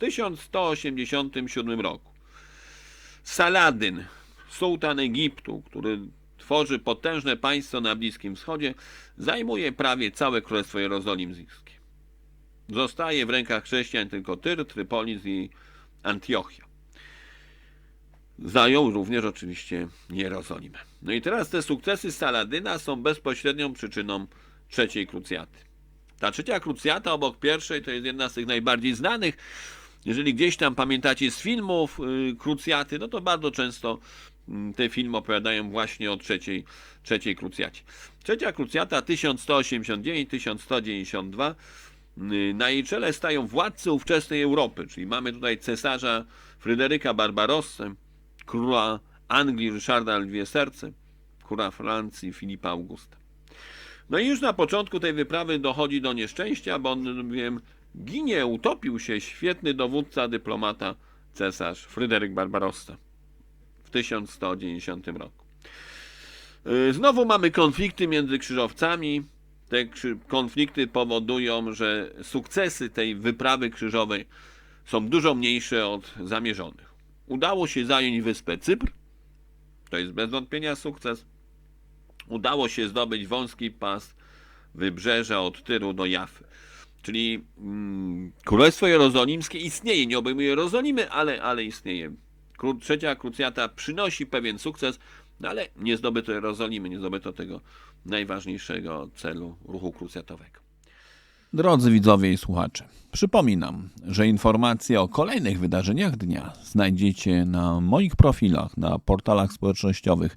1187 roku Saladyn, sułtan Egiptu, który tworzy potężne państwo na Bliskim Wschodzie, zajmuje prawie całe Królestwo Jerozolimskie. Zostaje w rękach chrześcijan tylko Tyr, Trypolis i Antiochia. Zajął również oczywiście Jerozolimę. No i teraz te sukcesy Saladyna są bezpośrednią przyczyną trzeciej krucjaty. Ta trzecia krucjata obok pierwszej to jest jedna z tych najbardziej znanych. Jeżeli gdzieś tam pamiętacie z filmów y, krucjaty, no to bardzo często mm, te filmy opowiadają właśnie o trzeciej, trzeciej krucjacie. Trzecia krucjata 1189-1192 y, na jej czele stają władcy ówczesnej Europy, czyli mamy tutaj cesarza Fryderyka Barbarossę, króla Anglii Ryszarda Lwie Serce, króla Francji Filipa Augusta. No i już na początku tej wyprawy dochodzi do nieszczęścia, bo on, wiem, ginie, utopił się świetny dowódca, dyplomata, cesarz Fryderyk Barbarossa w 1190 roku. Yy, Znowu mamy konflikty między krzyżowcami. Te konflikty powodują, że sukcesy tej wyprawy krzyżowej są dużo mniejsze od zamierzonych. Udało się zająć wyspę Cypr. To jest bez wątpienia sukces. Udało się zdobyć wąski pas wybrzeża od Tyru do Jafy. Czyli mm, Królestwo Jerozolimskie istnieje, nie obejmuje Jerozolimy, ale, ale istnieje. Trzecia krucjata przynosi pewien sukces, no ale nie zdobyto Jerozolimy, nie zdobyto tego najważniejszego celu ruchu krucjatowego. Drodzy widzowie i słuchacze, przypominam, że informacje o kolejnych wydarzeniach dnia znajdziecie na moich profilach na portalach społecznościowych